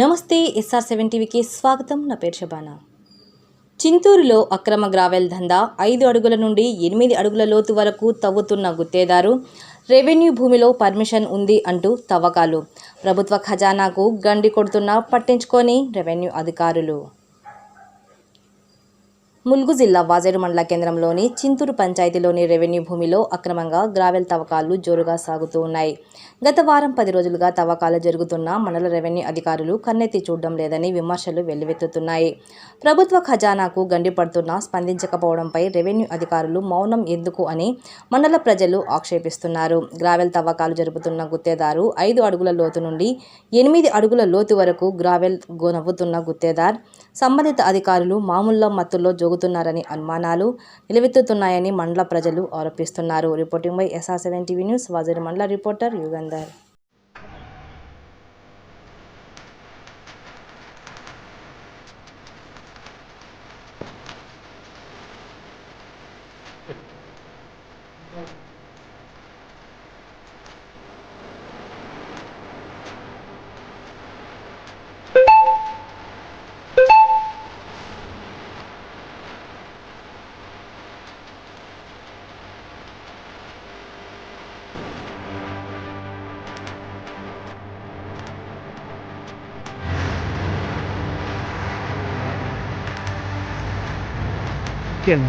నమస్తే SR seven టీవీకి స్వాగతం. నా పేరు శబానా. చింతూరులో అక్రమ గ్రావెల్ దందా ఐదు అడుగుల నుండి ఎనిమిది అడుగుల లోతు వరకు తవ్వుతున్న గుత్తేదారు రెవెన్యూ భూమిలో పర్మిషన్ ఉంది అంటూ తవ్వకాలు. ప్రభుత్వ ఖజానాకు గండి కొడుతున్నా పట్టించుకొని రెవెన్యూ అధికారులు. ములుగు జిల్లా వాజేడు మండల కేంద్రంలోని చింతూరు పంచాయతీలోని రెవెన్యూ భూమిలో అక్రమంగా గ్రావెల్ తవ్వకాలు జోరుగా సాగుతూ ఉన్నాయి. గత వారం పది రోజులుగా తవ్వకాలు జరుగుతున్న మండల రెవెన్యూ అధికారులు కన్నెత్తి చూడడం లేదని విమర్శలు వెల్లువెత్తుతున్నాయి. ప్రభుత్వ ఖజానాకు గండిపడుతున్నా స్పందించకపోవడంపై రెవెన్యూ అధికారులు మౌనం ఎందుకు అని మండల ప్రజలు ఆక్షేపిస్తున్నారు. గ్రావెల్ తవ్వకాలు జరుపుతున్న గుత్తేదారు ఐదు అడుగుల లోతు నుండి ఎనిమిది అడుగుల లోతు వరకు గ్రావెల్ గో- నవ్వుతున్న గుత్తేదార్. సంబంధిత అధికారులు మామూల్లో మత్తుల్లో జోగుతున్నారని అనుమానాలు నిలవెత్తుతున్నాయని మండల ప్రజలు ఆరోపిస్తున్నారు. Reporting by SR seven TV news Vajari మండల రిపోర్టర్ యుగంధర్. 电